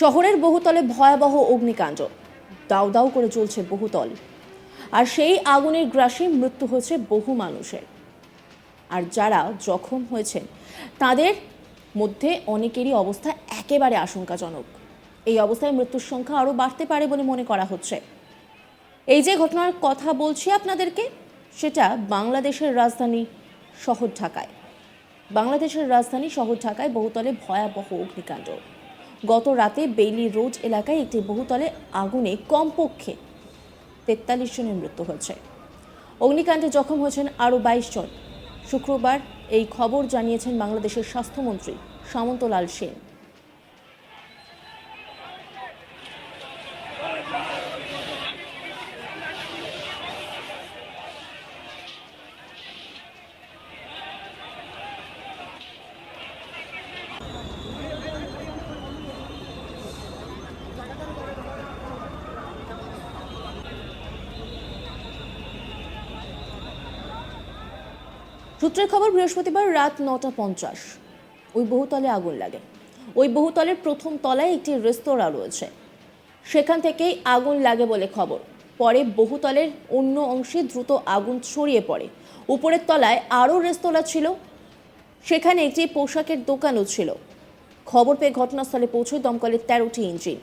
শহরের বহুতলে ভয়াবহ অগ্নিকাণ্ড। দাউ দাউ করে চলছে বহুতল। আর সেই আগুনের গ্রাসে মৃত্যু হয়েছে বহু মানুষের। আর যারা জখম হয়েছেন, তাদের মধ্যে অনেকেরই অবস্থা একেবারে আশঙ্কাজনক। এই অবস্থায় মৃত্যুর সংখ্যা আরও বাড়তে পারে বলে মনে করা হচ্ছে। এই যে ঘটনার কথা বলছি আপনাদেরকে, সেটা বাংলাদেশের রাজধানী শহর ঢাকায়। বাংলাদেশের রাজধানী শহর ঢাকায় বহুতলে ভয়াবহ অগ্নিকাণ্ড। গত রাতে বেইলি রোজ এলাকায় একটি বহুতলে আগুনে কমপক্ষে তেতাল্লিশ জনের মৃত্যু হয়েছে। অগ্নিকাণ্ডে জখম হয়েছেন আরও বাইশ জন। শুক্রবার এই খবর জানিয়েছেন বাংলাদেশের স্বাস্থ্যমন্ত্রী সামন্তলাল সেন। সূত্রের খবর, বৃহস্পতিবার রাত নটা পঞ্চাশ। ওই বহুতলে আগুন লাগে। ওই বহুতলের প্রথম তলায় একটি রেস্তোরাঁ রয়েছে। সেখান থেকেই আগুন লাগে বলে খবর। পরে বহুতলের অন্য অংশে দ্রুত আগুন ছড়িয়ে পড়ে। উপরের তলায় আরও রেস্তোরাঁ ছিল। সেখানে একটি পোশাকের দোকানও ছিল। খবর পেয়ে ঘটনাস্থলে পৌঁছয় দমকলের তেরোটি ইঞ্জিন।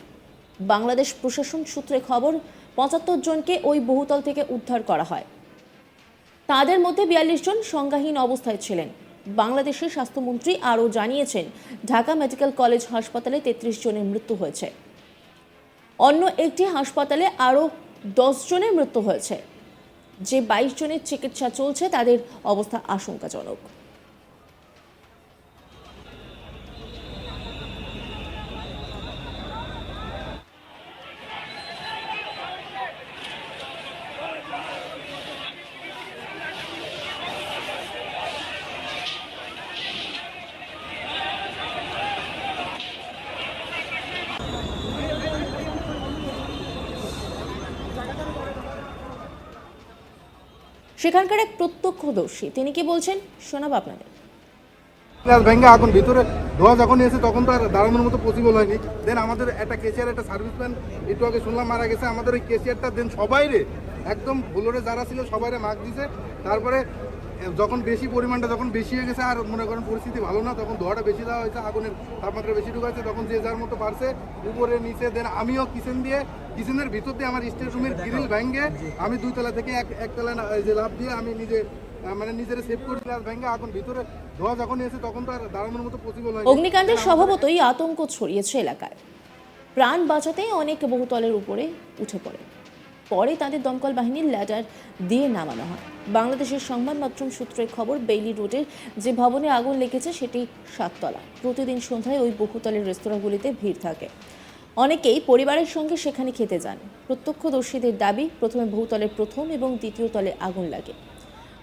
বাংলাদেশ প্রশাসন সূত্রে খবর, পঁচাত্তর জনকে ওই বহুতল থেকে উদ্ধার করা হয়। তাদের মধ্যে বিয়াল্লিশ জন সংজ্ঞাহীন অবস্থায় ছিলেন। বাংলাদেশের স্বাস্থ্যমন্ত্রী আরও জানিয়েছেন, ঢাকা মেডিকেল কলেজ হাসপাতালে তেত্রিশ জনের মৃত্যু হয়েছে। অন্য একটি হাসপাতালে আরও দশ জনের মৃত্যু হয়েছে। যে বাইশ জনের চিকিৎসা চলছে, তাদের অবস্থা আশঙ্কাজনক। সেখানকার এক প্রত্যক্ষদর্শী। তিনি কি বলছেন? শোনাবো আপনাদের। গ্লাস ভেঙে আগুন, ভিতরে ধোয়া যখন এসে তখন তো আর দাঁড়ানোর মতো পসিবল হয়নি। দেন আমাদের একটা কেসিয়ার একটা সার্ভিসম্যান একটু আগে শুনলাম মারা গেছে। আমাদের ওই কেসিয়ারটা দেন সবাই রে একদম ভুলোরে যারা ছিল সবাই রে মার্ক দিছে। তারপরে যখন বেশি পরিমাণটা যখন বেশি হয়ে গেছে আর মনে করেন পরিস্থিতি ভালো না তখন ধোয়াটা বেশি দেওয়া হয়েছে আগুনের তাপমাত্রা বেশি ঢুকাচ্ছে তখন যে যার মতো পারছে উপরে নিচে দেন আমিও কিচেন দিয়ে কিচেনের ভিতর দিয়ে আমার স্টেট রুমের গ্রিল ভেঙে আমি দুই তলা থেকে এক একতলা যে লাভ দিয়ে আমি নিজে আহ, নিজের সেভ করে গ্লাস ভেঙে আগুন ভিতরে ধোয়া যখন এসে তখন তো আর দাঁড়ানোর মতো পসিবল অগ্নিকাণ্ডের স্বভাবতই আতঙ্ক ছড়িয়েছে এলাকায়। প্রাণ বাঁচাতে অনেক বহুতলের উপরে উঠে পড়ে। পরে তাদের দমকল বাহিনীর ল্যাডার দিয়ে নামানো হয়। বাংলাদেশের সংবাদ মাধ্যম সূত্রের খবর, বেইলি রোডের যে ভবনে আগুন লেগেছে সেটি সাততলা। প্রতিদিন সন্ধ্যায় ওই বহুতলের রেস্তোরাঁগুলিতে ভিড় থাকে। অনেকেই পরিবারের সঙ্গে সেখানে খেতে যান। প্রত্যক্ষদর্শীদের দাবি, প্রথমে বহুতলের প্রথম এবং দ্বিতীয় তলে আগুন লাগে।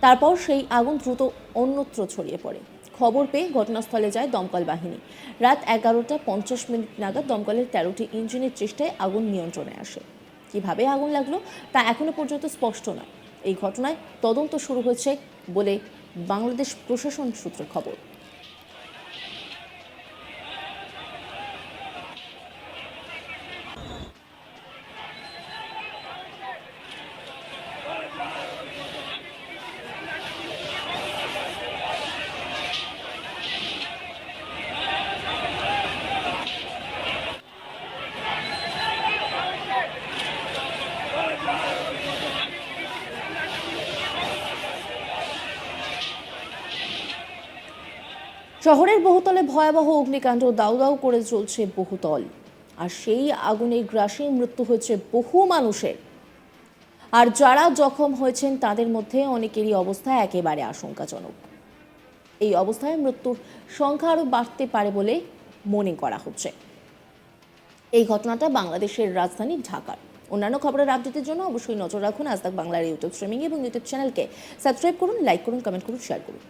তারপর সেই আগুন দ্রুত অন্যত্র ছড়িয়ে পড়ে। খবর পেয়ে ঘটনাস্থলে যায় দমকল বাহিনী। রাত এগারোটা পঞ্চাশ মিনিট নাগাদ দমকলের তেরোটি ইঞ্জিনের চেষ্টায় আগুন নিয়ন্ত্রণে আসে। কীভাবে আগুন লাগল তা এখনও পর্যন্ত স্পষ্ট নয়। এই ঘটনায় তদন্ত শুরু হয়েছে বলে বাংলাদেশ প্রশাসন সূত্রে খবর। শহরের বহুতলে ভয়াবহ অগ্নিকাণ্ড দাউ দাউ করে চলছে বহুতল আর সেই আগুনের গ্রাসে মৃত্যু হয়েছে বহু মানুষের। আর যারা জখম হয়েছেন তাদের মধ্যে অনেকেরই অবস্থা একেবারে আশঙ্কাজনক। এই অবস্থায় মৃত্যুর সংখ্যা আরও বাড়তে পারে বলে মনে করা হচ্ছে। এই ঘটনাটা বাংলাদেশের রাজধানী ঢাকার। অন্যান্য খবরের আপডেটের জন্য অবশ্যই নজর রাখুন আজ বাংলার ইউটিউব স্ট্রিমিং এবং ইউটিউব চ্যানেলকে। সাবস্ক্রাইব করুন, লাইক করুন, কমেন্ট করুন, শেয়ার করুন।